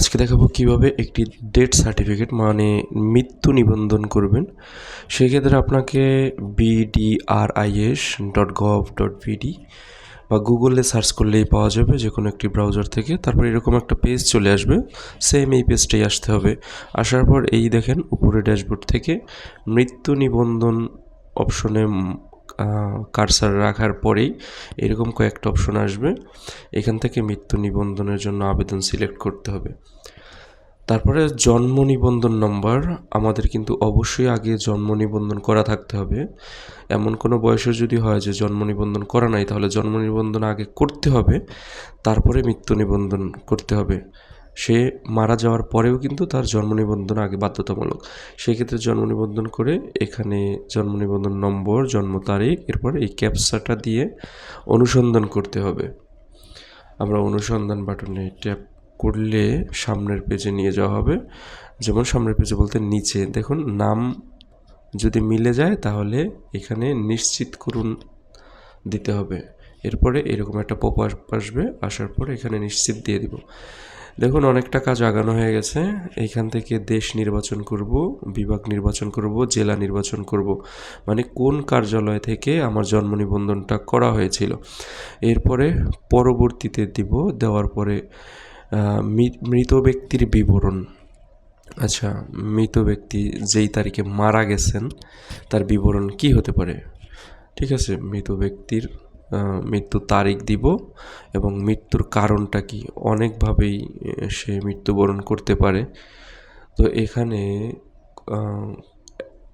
আজকে দেখাবো কীভাবে একটি ডেথ সার্টিফিকেট মানে মৃত্যু নিবন্ধন করবেন। সেক্ষেত্রে আপনাকে BDRIS dot gov dot BD বা গুগলে সার্চ করলেই পাওয়া যাবে যে কোনো একটি ব্রাউজার থেকে। তারপর এরকম একটা পেজ চলে আসবে সেম এই পেজটাই আসতে হবে। আসার পর এই দেখেন, উপরে ড্যাশবোর্ড থেকে মৃত্যু নিবন্ধন অপশনে কারসার রাখার পরেই এরকম কয়েকটা অপশন আসবে। এখান থেকে মৃত্যু নিবন্ধনের জন্য আবেদন সিলেক্ট করতে হবে। তারপরে জন্ম নিবন্ধন নম্বর আমাদের কিন্তু অবশ্যই আগে জন্ম নিবন্ধন করা থাকতে হবে। এমন কোনো বয়সে যদি হয় যে জন্ম নিবন্ধন করা নাই, তাহলে জন্ম নিবন্ধন আগে করতে হবে। তারপরে মৃত্যু নিবন্ধন করতে হবে। সে মারা যাওয়ার পরেও কিন্তু তার জন্ম নিবন্ধন আগে বাধ্যতামূলক। সেক্ষেত্রে জন্ম নিবন্ধন করে এখানে জন্ম নিবন্ধন নম্বর, জন্ম তারিখ, এরপর এই ক্যাপসাটা দিয়ে অনুসন্ধান করতে হবে। আমরা অনুসন্ধান বাটনে ট্যাপ করলে সামনের পেজে নিয়ে যাওয়া হবে। যেমন সামনের পেজে বলতে নিচে। দেখুন, নাম যদি মিলে যায় তাহলে এখানে নিশ্চিত করুন দিতে হবে। এরপরে এরকম একটা পপ আসবে, আসার পর এখানে নিশ্চিত দিয়ে দিব। দেখুন, অনেকটা কাজ আগানো হয়ে গেছে। এইখান থেকে দেশ নির্বাচন করব, বিভাগ নির্বাচন করব, জেলা নির্বাচন করব। মানে কোন কার্যালয় থেকে আমার জন্ম নিবন্ধনটা করা হয়েছিল। এরপরে পরবর্তীতে দিব, দেওয়ার পরে মৃত ব্যক্তির বিবরণ। আচ্ছা মৃত ব্যক্তি যেই তারিখে মারা গেছেন, তার বিবরণ কি হতে পারে? ঠিক আছে, মৃত ব্যক্তির মৃত্যু তারিখ দিব এবং মৃত্যুর কারণটা কি? অনেকভাবেই সে মৃত্যুবরণ করতে পারে। তো এখানে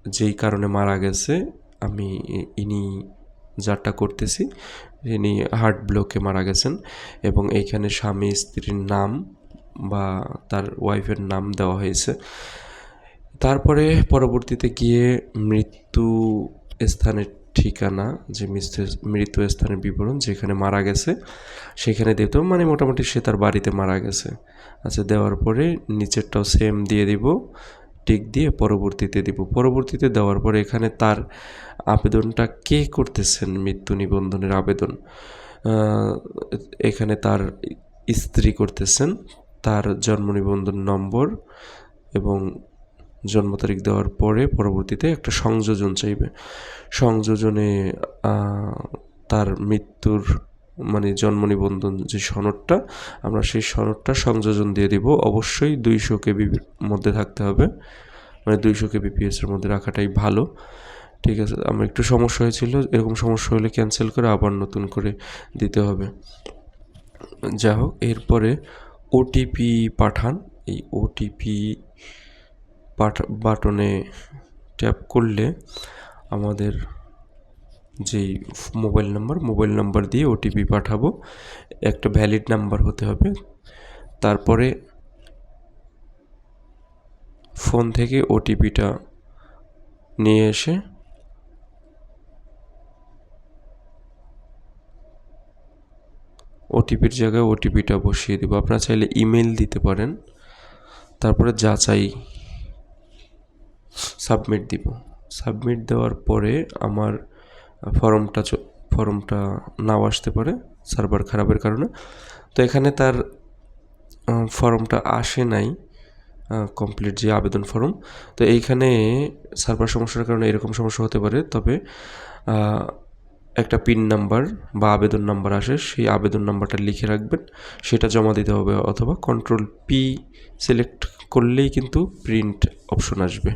যেই কারণে মারা গেছে, আমি ইনি যারটা করতেছি। ইনি হার্ট ব্লকে মারা গেছেন এবং এইখানে স্বামী, স্ত্রীর নাম বা তার ওয়াইফের নাম দেওয়া হয়েছে। তারপরে পরবর্তীতে গিয়ে মৃত্যু স্থানের ঠিকানা যে মৃত্যু স্থানের বিবরণ যেখানে মারা গেছে, সেখানে দিতে হবে মানে মোটামুটি সে তার বাড়িতে মারা গেছে। আচ্ছা দেওয়ার পরে নিচেরটাও সেম দিয়ে দিব টিক দিয়ে পরবর্তীতে দিব। পরবর্তীতে দেওয়ার পরে এখানে তার আবেদনটা কে করতেছেন মৃত্যু নিবন্ধনের আবেদন? এখানে তার স্ত্রী করতেছেন, তার জন্ম নিবন্ধন নম্বর এবং জন্ম তারিখ দেওয়ার পরে পরবর্তীতে একটা সংযোজন চাইবে। সংযোজনে তার মৃত্যুর মানে জন্ম নিবন্ধন যে সনদটা, আমরা সেই সনদটা সংযোজন দিয়ে দিব। অবশ্যই দুইশো কেবির মধ্যে থাকতে হবে। মানে দুইশো কেবি পিএসের মধ্যে রাখাটাই ভালো। ঠিক আছে, আমার একটু সমস্যা হয়েছিল, এরকম সমস্যা হলে ক্যান্সেল করে আবার নতুন করে দিতে হবে। যা হোক, এরপরে ওটিপি পাঠান। এই ওটিপি বাটনে ট্যাপ করলে আমাদের যেই মোবাইল নাম্বার মোবাইল নাম্বার দিয়ে ওটিপি পাঠাবো। একটা ভ্যালিড নাম্বার হতে হবে। তারপরে ফোন থেকে ওটিপিটা নিয়ে এসে ওটিপির জায়গায় ওটিপিটা বসিয়ে দেবো। আপনারা চাইলে ইমেল দিতে পারেন। তারপরে যাচাই সাবমিট দিব। সাবমিট দেওয়ার পরে আমার ফর্মটা ফর্মটা নাও আসতে পারে সার্ভার খারাপের কারণে। তো এখানে তার ফর্মটা আসে নাই কমপ্লিট যে আবেদন ফর্ম তো এইখানে সার্ভার সমস্যার কারণে এরকম সমস্যা হতে পারে, তবে একটা পিন নাম্বার বা আবেদন নাম্বার আসে, সেই আবেদন নাম্বারটা লিখে রাখবেন। সেটা জমা দিতে হবে অথবা কন্ট্রোল পি সিলেক্ট করলেই কিন্তু প্রিন্ট অপশন আসবে।